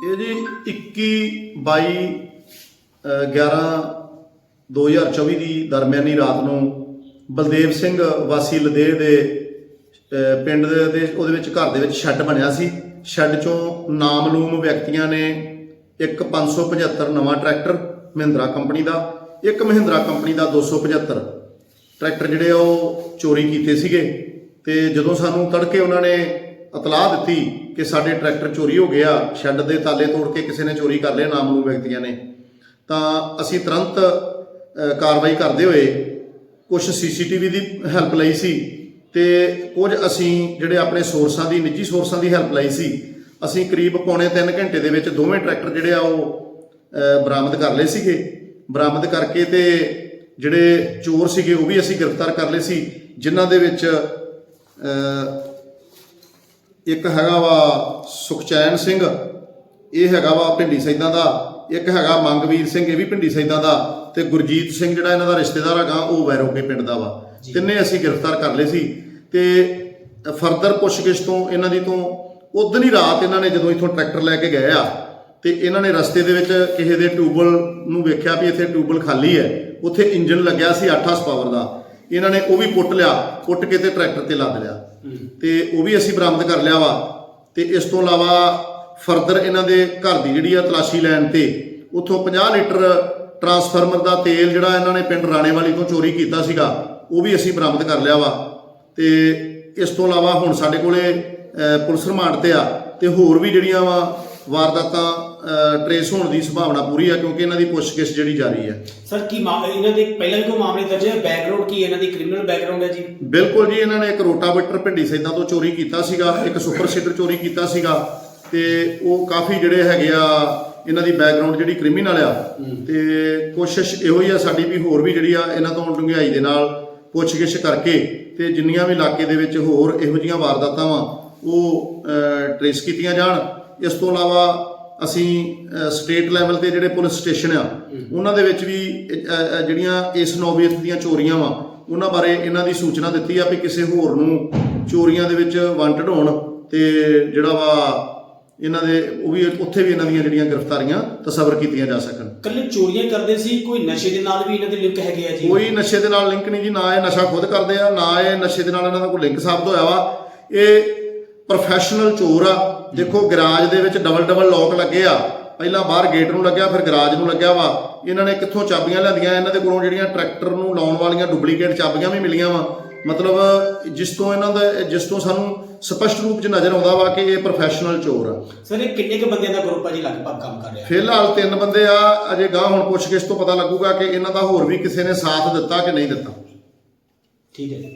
ਇਹ ਜੀ 21 22 ਅ, 11 2024 ਦੀ ਦਰਮਿਆਨੀ ਰਾਤ ਨੂੰ ਬਲਦੇਵ ਸਿੰਘ ਵਾਸੀ ਲਦੇਹ ਦੇ ਪਿੰਡ ਦੇ ਉਹਦੇ ਵਿੱਚ ਘਰ ਦੇ ਵਿੱਚ ਸ਼ੈੱਡ ਬਣਿਆ ਸੀ। ਸ਼ੈੱਡ ਚੋਂ ਨਾਮਲੂਮ ਵਿਅਕਤੀਆਂ ਨੇ ਇੱਕ 575 ਨਵਾਂ ਟਰੈਕਟਰ ਮਹਿੰਦਰਾ ਕੰਪਨੀ ਦਾ ਇੱਕ ਮਹਿੰਦਰਾ ਕੰਪਨੀ ਦਾ 275 ਟਰੈਕਟਰ ਜਿਹੜੇ ਉਹ ਚੋਰੀ ਕੀਤੇ ਸੀਗੇ ਤੇ ਜਦੋਂ ਸਾਨੂੰ ਤੜਕੇ ਉਹਨਾਂ ਨੇ ਇਤਲਾਹ ਦਿੱਤੀ ਕਿ ਸਾਡੇ ਟਰੈਕਟਰ ਚੋਰੀ ਹੋ ਗਿਆ, ਸ਼ੈੱਡ ਦੇ ਤਾਲੇ ਤੋੜ ਕੇ ਕਿਸੇ ਨੇ ਚੋਰੀ ਕਰ ਲਿਆ, ਨਾਮਲੂਮ ਵਿਅਕਤੀਆਂ ਨੇ। ਤਾਂ ਅਸੀਂ ਤੁਰੰਤ ਕਾਰਵਾਈ ਕਰਦੇ ਹੋਏ ਕੁਝ ਸੀਸੀਟੀਵੀ ਦੀ ਹੈਲਪ ਲਈ ਸੀ ਤੇ ਕੁਝ ਅਸੀਂ ਜਿਹੜੇ ਆਪਣੇ ਸੋਰਸਾਂ ਦੀ, ਨਿੱਜੀ ਸੋਰਸਾਂ ਦੀ ਹੈਲਪ ਲਈ ਸੀ, ਅਸੀਂ ਕਰੀਬ ਪੌਣੇ 3 ਘੰਟੇ ਦੇ ਵਿੱਚ ਦੋਵੇਂ ਟਰੈਕਟਰ ਜਿਹੜੇ ਆ ਉਹ ਬਰਾਮਦ ਕਰ ਲਏ ਸੀਗੇ। ਬਰਾਮਦ ਕਰਕੇ ਤੇ ਜਿਹੜੇ ਚੋਰ ਸੀਗੇ ਉਹ ਵੀ ਅਸੀਂ ਗ੍ਰਿਫਤਾਰ ਕਰ ਲਏ ਸੀ, ਜਿਨ੍ਹਾਂ ਦੇ ਵਿੱਚ ਇੱਕ ਹੈਗਾ ਵਾ ਸੁਖਚੈਨ ਸਿੰਘ ਇਹ ਹੈਗਾ ਵਾ ਪਿੰਡੀ ਸੈਦਾਂ ਦਾ ਇੱਕ ਹੈਗਾ ਮੰਗਵੀਰ ਸਿੰਘ ਇਹ ਵੀ ਪਿੰਡੀ ਸੈਦਾਂ ਦਾ ਤੇ ਗੁਰਜੀਤ ਸਿੰਘ ਜਿਹੜਾ ਇਹਨਾਂ ਦਾ ਰਿਸ਼ਤੇਦਾਰ ਹੈਗਾ ਉਹ ਵੈਰੋਕੇ ਪਿੰਡ ਦਾ ਵਾ। ਤਿੰਨੇ ਅਸੀਂ ਗ੍ਰਿਫਤਾਰ ਕਰ ਲਏ ਸੀ ਤੇ ਫਰਦਰ ਪੁੱਛਗਿੱਛ ਤੋਂ ਇਹਨਾਂ ਦੀ ਤੋਂ ਉਦੋਂ ਹੀ ਰਾਤ ਇਹਨਾਂ ਨੇ ਜਦੋਂ ਇੱਥੋਂ ਟਰੈਕਟਰ ਲੈ ਕੇ ਗਏ ਆ ਤੇ ਇਹਨਾਂ ਨੇ ਰਸਤੇ ਦੇ ਵਿੱਚ ਕਿਸੇ ਦੇ ਟਿਊਬਲ ਨੂੰ ਵੇਖਿਆ ਵੀ ਇੱਥੇ ਟਿਊਬਲ ਖਾਲੀ ਹੈ ਉੱਥੇ ਇੰਜਨ ਲੱਗਿਆ ਸੀ 8 ਹਾਰਸ ਪਾਵਰ ਦਾ। ਇਹਨਾਂ ਨੇ ਉਹ ਵੀ ਪੁੱਟ ਲਿਆ ਪੁੱਟ ਕੇ ਤੇ ਟਰੈਕਟਰ ਤੇ ਲੱਦ ਲਿਆ। ਤੇ ਉਹ ਵੀ ਅਸੀਂ ਬਰਾਮਦ ਕਰ ਲਿਆ ਵਾ। ਤੇ ਇਸ ਤੋਂ ਇਲਾਵਾ ਫਰਦਰ ਇਹਨਾਂ ਦੇ ਘਰ ਦੀ ਜਿਹੜੀ ਆ ਤਲਾਸ਼ੀ ਲੈਣ ਤੇ ਉੱਥੋਂ 50 ਲੀਟਰ ਟਰਾਂਸਫਾਰਮਰ ਦਾ ਤੇਲ ਜਿਹੜਾ ਇਹਨਾਂ ਨੇ ਪਿੰਡ ਰਾਣੇ ਵਾਲੀ ਤੋਂ ਚੋਰੀ ਕੀਤਾ ਸੀਗਾ ਉਹ ਵੀ ਅਸੀਂ ਬਰਾਮਦ ਕਰ ਲਿਆ ਵਾ। ਤੇ ਇਸ ਤੋਂ ਇਲਾਵਾ ਹੁਣ ਸਾਡੇ ਕੋਲੇ ਪੁਲਿਸ ਰਿਮਾਂਡ ਤੇ ਆ। ਤੇ ਹੋਰ ਵੀ ਜਿਹੜੀਆਂ ਵਾ ਵਾਰਦਾਤਾਂ ਟਰੇਸ ਹੋਣ ਦੀ ਸੰਭਾਵਨਾ ਪੂਰੀ ਆ ਕਿਉਂਕਿ ਇਹਨਾਂ ਦੀ ਪੁੱਛਗਿੱਛ ਜਿਹੜੀ ਜਾਰੀ ਹੈ ਸਰ ਕੀ ਮਾ- ਇਹਨਾਂ ਦੇ ਪਹਿਲਾਂ ਵੀ ਕੋਈ ਮਾਮਲੇ ਦਰਜ ਹੈ? ਬੈਕਗ੍ਰਾਉਂਡ ਕੀ ਹੈ? ਇਹਨਾਂ ਦੀ ਕ੍ਰਿਮੀਨਲ ਬੈਕਗ੍ਰਾਉਂਡ ਹੈ ਜੀ? ਬਿਲਕੁਲ ਜੀ ਇਹਨਾਂ ਨੇ ਇੱਕ ਰੋਟਾਵੇਟਰ ਭਿੰਡੀ ਸੈਦਾਂ ਤੋਂ ਚੋਰੀ ਕੀਤਾ ਸੀਗਾ ਇੱਕ ਸੁਪਰ ਸੀਡਰ ਚੋਰੀ ਕੀਤਾ ਸੀਗਾ ਤੇ ਉਹ ਕਾਫੀ ਜਿਹੜੇ ਹੈਗੇ ਆ ਇਹਨਾਂ ਦੀ ਬੈਕਗ੍ਰਾਉਂਡ ਜਿਹੜੀ ਕ੍ਰਿਮੀਨਲ ਆ ਤੇ ਕੋਸ਼ਿਸ਼ ਇਹੋ ਹੀ ਆ ਸਾਡੀ ਵੀ ਹੋਰ ਵੀ ਜਿਹੜੀ ਆ ਇਹਨਾਂ ਤੋਂ ਡੂੰਘਾਈ ਦੇ ਨਾਲ ਪੁੱਛਗਿੱਛ ਕਰਕੇ ਤੇ ਜਿੰਨੀਆਂ ਵੀ ਇਲਾਕੇ ਦੇ ਵਿੱਚ ਹੋਰ ਇਹੋ ਜੀਆਂ ਵਾਰਦਾਤਾਂ ਵਾ ਉਹ ਟਰੇਸ ਕੀਤੀਆਂ ਜਾਣ। ਇਸ ਤੋਂ ਇਲਾਵਾ ਅਸੀਂ ਸਟੇਟ ਲੈਵਲ ਤੇ ਜਿਹੜੇ ਪੁਲਿਸ ਸਟੇਸ਼ਨ ਆ ਉਹਨਾਂ ਦੇ ਵਿੱਚ ਵੀ ਜਿਹੜੀਆਂ ਇਸ ਨੌਬੀਅਤ ਦੀਆਂ ਚੋਰੀਆਂ ਵਾ ਉਹਨਾਂ ਬਾਰੇ ਇਹਨਾਂ ਦੀ ਸੂਚਨਾ ਦਿੱਤੀ ਆ ਵੀ ਕਿਸੇ ਹੋਰ ਨੂੰ ਚੋਰੀਆਂ ਦੇ ਵਿੱਚ ਵਾਂਟਡ ਹੋਣ ਤੇ ਜਿਹੜਾ ਵਾ ਇਹਨਾਂ ਦੇ ਉਹ ਵੀ ਉੱਥੇ ਵੀ ਇਹਨਾਂ ਦੀਆਂ ਜਿਹੜੀਆਂ ਗ੍ਰਿਫਤਾਰੀਆਂ ਤਸਵਰ ਕੀਤੀਆਂ ਜਾ ਸਕਣ। ਕੱਲੇ ਚੋਰੀਆਂ ਕਰਦੇ ਸੀ ਕੋਈ ਨਸ਼ੇ ਦੇ ਨਾਲ ਵੀ ਇਹਨਾਂ ਦੇ ਲਿੰਕ ਹੈਗੇ ਆ ਜੀ? ਕੋਈ ਨਸ਼ੇ ਦੇ ਨਾਲ ਲਿੰਕ ਨਹੀਂ ਜੀ ਨਾ ਇਹ ਨਸ਼ਾ ਖੁਦ ਕਰਦੇ ਆ ਨਾ ਇਹ ਨਸ਼ੇ ਦੇ ਨਾਲ ਇਹਨਾਂ ਦਾ ਕੋਈ ਲਿੰਕ ਸਾਬਤ ਹੋਇਆ ਵਾ। ਇਹ ਪ੍ਰੋਫੈਸ਼ਨਲ ਚੋਰ ਆ। ਦੇਖੋ ਗਰਾਜ ਦੇ ਵਿੱਚ ਡਬਲ ਡਬਲ ਲੋਕ ਲੱਗੇ ਆ। ਪਹਿਲਾਂ ਬਾਹਰ ਗੇਟ ਨੂੰ ਲੱਗਿਆ ਫਿਰ ਗਰਾਜ ਨੂੰ ਲੱਗਿਆ ਵਾ। ਇਹਨਾਂ ਨੇ ਕਿੱਥੋਂ ਚਾਬੀਆਂ ਲੈਂਦੀਆਂ ਇਹਨਾਂ ਦੇ ਕੋਲੋਂ ਜਿਹੜੀਆਂ ਟਰੈਕਟਰ ਨੂੰ ਲਾਉਣ ਵਾਲੀਆਂ ਡੁਪਲੀਕੇਟ ਚਾਬੀਆਂ ਵੀ ਮਿਲੀਆਂ ਵਾ। ਮਤਲਬ ਜਿਸ ਤੋਂ ਇਹਨਾਂ ਦਾ ਜਿਸ ਤੋਂ ਸਾਨੂੰ ਸਪਸ਼ਟ ਰੂਪ 'ਚ ਨਜ਼ਰ ਆਉਂਦਾ ਵਾ ਕਿ ਇਹ ਪ੍ਰੋਫੈਸ਼ਨਲ ਚੋਰ ਆ। ਸਰ ਇਹ ਕਿੰਨੇ ਕੁ ਬੰਦਿਆਂ ਦਾ ਗਰੁੱਪ ਆ ਜੀ ਲਗਭਗ ਕੰਮ ਕਰ ਰਿਹਾ? ਫਿਲਹਾਲ ਤਿੰਨ ਬੰਦੇ ਆ। ਅਜੇ ਗਾਂ ਹੁਣ ਪੁੱਛਗਿੱਛ ਤੋਂ ਪਤਾ ਲੱਗੂਗਾ ਕਿ ਇਹਨਾਂ ਦਾ ਹੋਰ ਵੀ ਕਿਸੇ ਨੇ ਸਾਥ ਦਿੱਤਾ ਕਿ ਨਹੀਂ ਦਿੱਤਾ। ਠੀਕ ਹੈ